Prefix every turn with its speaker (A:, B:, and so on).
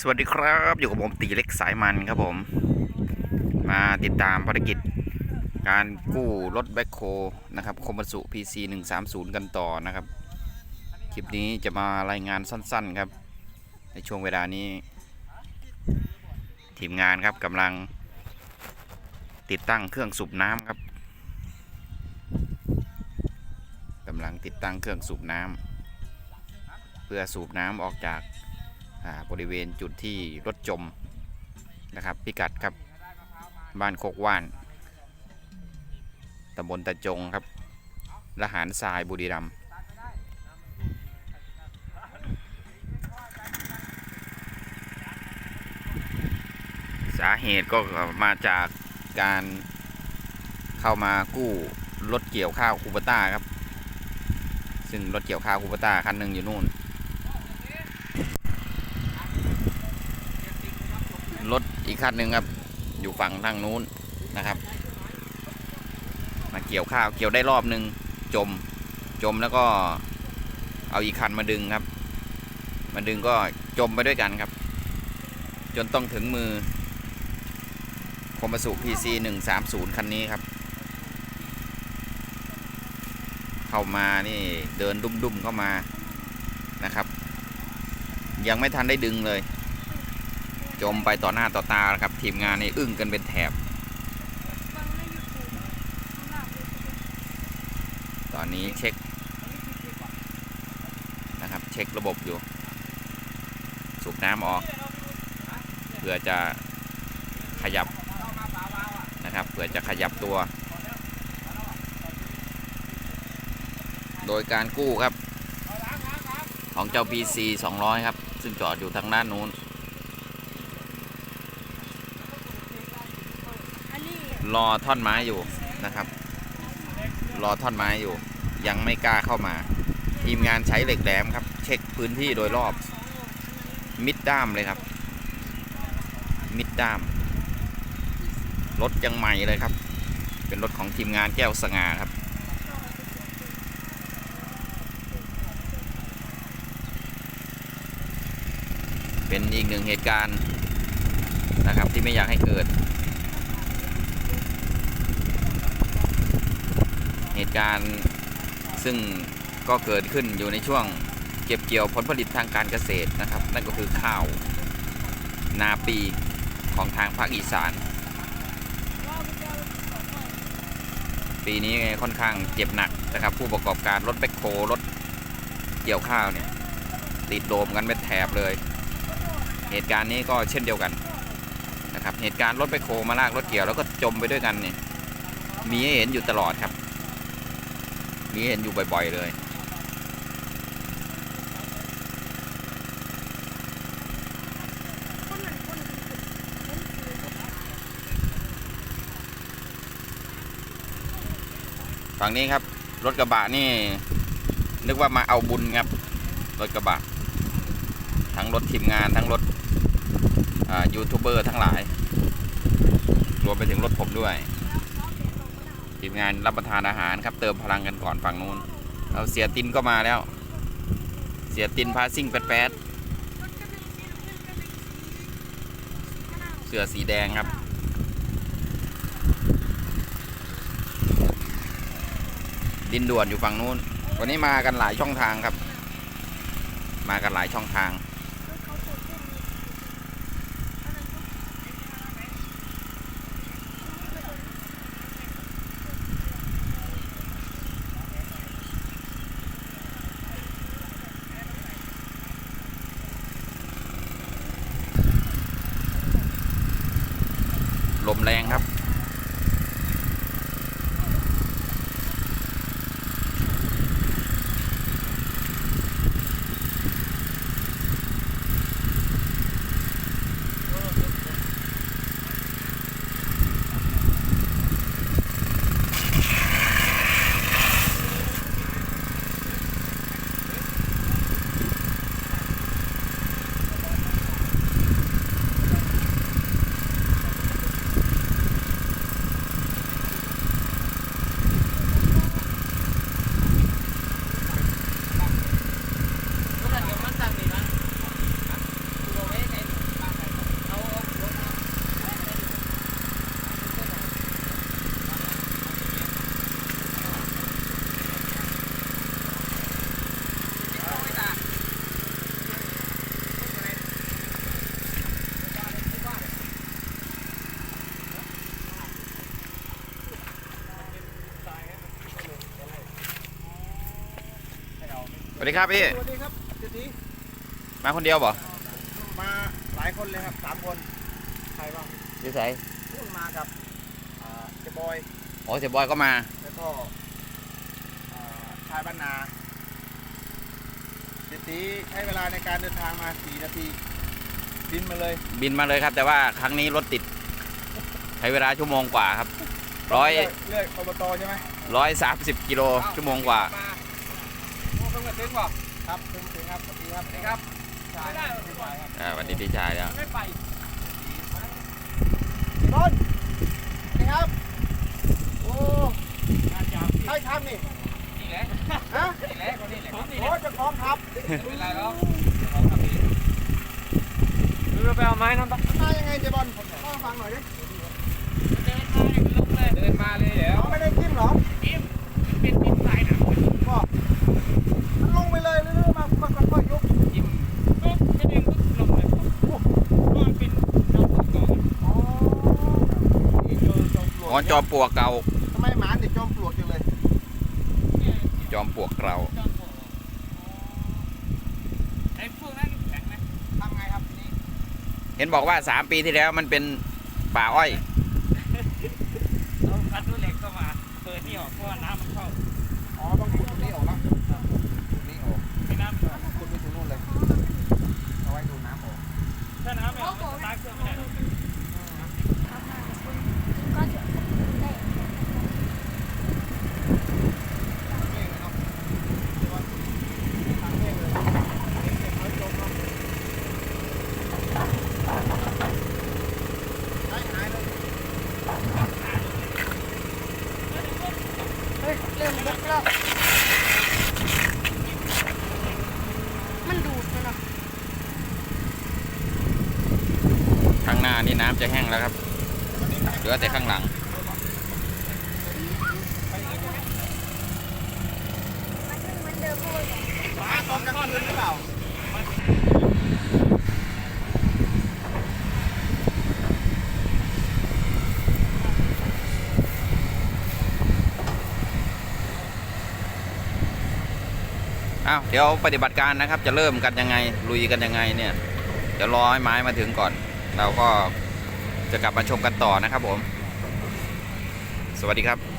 A: สวัสดีครับ อยู่กับผมตีเล็กสายมันครับผม มาติดตามภารกิจการกู้รถแบ็คโคนะครับคมสุ PC 130 กันต่อนะครับ คลิปนี้จะมารายงานสั้นๆครับ ในช่วงเวลานี้ ทีมงานครับกำลัง ติดตั้งเครื่องสูบน้ำครับกำลังติดตั้งเครื่องสูบน้ำเพื่อสูบน้ำออกจาก บริเวณจุดที่รถจมนะครับพิกัดครับบ้านโคกว่านตำบลตะจงครับละหารทรายบุรีรัมย์สาเหตุก็มาจากการเข้ามากู้รถเกี่ยวข้าวคูปต้าครับ ซึ่งรถเกี่ยวข้าวคูปต้าคันหนึ่งอยู่นู่น รถอีกคันหนึ่งครับ อยู่ฝั่งทางนู้นนะครับ มาเกี่ยวข้าวเกี่ยวได้รอบหนึ่งจมจมแล้วก็เอาอีกคันมาดึงครับ มาดึงก็จมไปด้วยกันครับ จนต้องถึงมือคมสุ PC 130คันนี้ครับ เข้ามานี่เดินดุ่มๆเข้ามานะครับ ยังไม่ทันได้ดึงเลย จมไปต่อหน้าต่อตาครับ ทีมงานนี่อึ้งกันเป็นแถบ ตอนนี้เช็คนะครับ เช็คระบบอยู่ สูบน้ำออก เพื่อจะขยับนะครับเพื่อจะขยับตัว โดยการกู้ครับ ของเจ้า PC 200 ครับ ซึ่งจอดอยู่ทางด้านนู้น
B: อันนี้
A: รอท่อนไม้อยู่นะครับ รอท่อนไม้อยู่ ยังไม่กล้าเข้ามา ทีมงานใช้เหล็กแหลมครับ เช็คพื้นที่โดยรอบ มิดด้ามเลยครับ มิดด้ามรถยังใหม่เลยครับ เป็นรถของทีมงานแก้วสง่าครับเป็นอีกหนึ่งเหตุการณ์นะครับที่ไม่อยากให้เกิด เหตุการณ์ซึ่งก็เกิดขึ้นอยู่ในช่วงเก็บเกี่ยวผลผลิตทางการเกษตรนะครับ นั่นก็คือข้าว นาปีของทางภาคอีสาน ปีนี้ค่อนข้างเจ็บหนักนะครับ ผู้ประกอบการรถแบคโครถเกี่ยวข้าวเนี่ยติดโดมกันเป็นแถบเลย เหตุการณ์นี้ก็เช่นเดียวกันนะครับเหตุการณ์รถแบคโคมาลากรถเกี่ยวแล้วก็จมไปด้วยกันเนี่ยมีให้เห็นอยู่ตลอดครับ มีเห็นอยู่บ่อย ๆ เลย ฝั่งนี้ครับ รถกระบะนี่ นึกว่ามาเอาบุญครับ รถกระบะ ทั้งรถทีมงานทั้งรถยูทูบเบอร์ทั้งหลาย รวมไปถึงรถผมด้วย ทีมงานรับประทานอาหารครับ เติมพลังกันก่อนฝั่งนู้นเอาเสียตินก็มาแล้ว เสียตินพาซิ่งแป๊ดๆเสือสีแดงครับ ดินด่วนอยู่ฝั่งนู้น วันนี้มากันหลายช่องทางครับ มากันหลายช่องทาง ลมแรงครับ วัสดีครับพี่
C: สวัสดีครับเศรษฐี
A: มาคนเดียวบ่
C: มาหลายคนเลยครับสามคน ใครบ้าง
A: ดีไซ
C: พุ่งมากับอ่าเจบอย
A: อ๋อเสียบอยก็มา
C: แล้วก็อ่าชายบ้านนาเศรษฐีใช้เวลาในการเดินทางมาสี่นาทีบินมาเลย
A: บินมาเลยครับ แต่ว่าครั้งนี้รถติด ใช้เวลาชั่วโมงกว่าครับร้อย
C: เลื่เลื่อยอบตใช่ไหม
A: ร้อยสามสิบกิโลชั่วโมงกว่า
C: โอ้เพิ่งมาถึงป่ะครับเพิ่งมาถึงครับสวัสดีครับสวัสดีครับชายครับ
A: อ่าวันนี้พี่ชายแล้ว
C: ไม่ไปต้นนี่ครับโอ้ใครทำนี่
D: นี่แหละ
C: ฮะ
D: นี่แหละคนนี้แหละ
C: โอ้เจะพร้าขอมครับ
D: ไม่เป็นไรหรอกของครับพี่เราไปเอาไม้นั่นปะ
C: ทำมายังไงเจบอลผมขอฟังหน่อยดิ
D: เดินมาเลยลงเลยเดินมาเลยเดี๋ยว
C: เขาไม่ได้จิ้มเหรอ
D: จิ้มเป็นจิ้มสายหนัก
C: ก็มันลงไปเลยเรื่อยๆมาค่อยๆยก
D: จิ้มปุ๊บจะดึงปุ๊บลงเลยปุ๊บปุ๊บมันเป็นเราก่อน
C: อ๋อนี่เจอ จอมปลวก
A: อ๋อจอมปลวกเก่า
C: ทำไมหมาติดจอมปลวกจังเลย
A: จอมปลวกเรา
D: ไอ้พวกนั้นแข็งไหม
C: ทำไงครับทีนี้
A: เห็นบอกว่าสามปีที่แล้วมันเป็นป่าอ้อย
D: เอาคัดด้วยเหล็กเข้ามาเปิดนี่ออกเพราะว่าน้ำมันเข้า
C: อ๋อต้องขุดตรงนี้ออกแล้วตรงนี้ออก
D: ให้น้ำเข้า
C: ขุดไปถึงนู่นเลยเอาไว้ดูน้ำออก
D: ถ้าน้ำไม่ออกมันสตาร์ทเครื่องไม่ได้หรอก
B: ก็จะได้
C: เองเลยเนาะเจบอลทางเองเลยเก็บไว้จมเนาะหายหายเลย
B: เฮ้ยเริ่มลึกแล้ว มันดูดมันอะ
A: ข้างหน้านี่น้ำจะแห้งแล้วครับ เหลือแต่ข้างหลัง
B: มันเป็นเหมือนเดิมเลย
C: มาตอนกลางคืนหรือเปล่า
A: อ้าวเดี๋ยวปฏิบัติการนะครับ จะเริ่มกันยังไงลุยกันยังไงเนี่ยเดี๋ยวรอให้ไม้มาถึงก่อน เราก็จะกลับมาชมกันต่อนะครับผม สวัสดีครับ